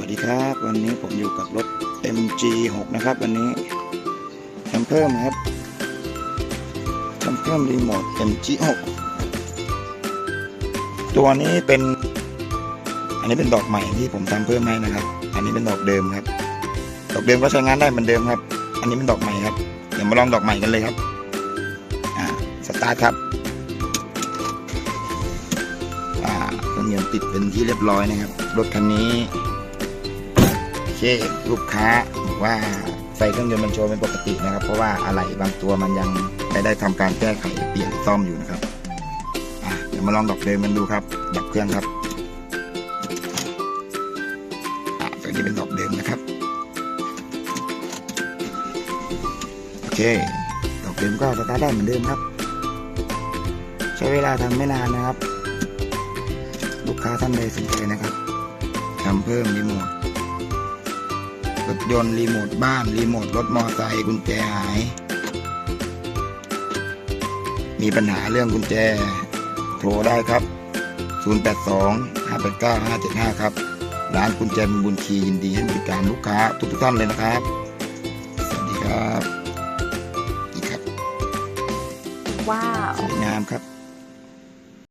วัสดีครับ วันนี้ผมอยู่กับรถ MG6 นะครับ วันนี้ทำเพิ่มครับทำเพิ่มรีโมท MG6 ตัวนี้เป็น อันนี้เป็นดอกใหม่ที่ผมทำเพิ่มให้นะครับ อันนี้เป็นดอกเดิมครับ ดอกเดิมก็ใช้งานได้เหมือนเดิมครับ อันนี้เป็นดอกใหม่ครับ เดี๋ยวมาลองดอกใหม่กันเลยครับ อ่า สตาร์ทครับ อ่าเครื่องยนต์ติดเป็นที่เรียบร้อยนะครับ รถคันนี้ เคลูกค้าบอกว่าไฟเครื่องยนต์มันโชว์เป็นปกตินะครับ เพราะว่าอะไหล่บางตัวมันยังไม่ได้ทำการแก้ไขเปลี่ยนซ่อมอยู่นะครับอะเดี๋ยวมาลองดอกเดิมกันดูครับ ดับเครื่องครับอะตัวนี้เป็นดอกเดิมนะครับโอเคดอกเดิมก็สตาร์ทได้เหมือนเดิมครับ ใช้เวลาทำไม่นานนะครับ ลูกค้าท่านใดสนใจนะครับทำเพิ่มรีโมท รถยนต์รีโมทบ้านรีโมทรถมอไซค์กุญแจหาย มีปัญหาเรื่องกุญแจ โทรได้ครับ 082 589 575 ครับ ร้านกุญแจมีบุญคียินดีให้บริการลูกค้าทุกๆท่านเลยนะครับสวัสดีครับนี่ครับ ว้าว สวยงามครับ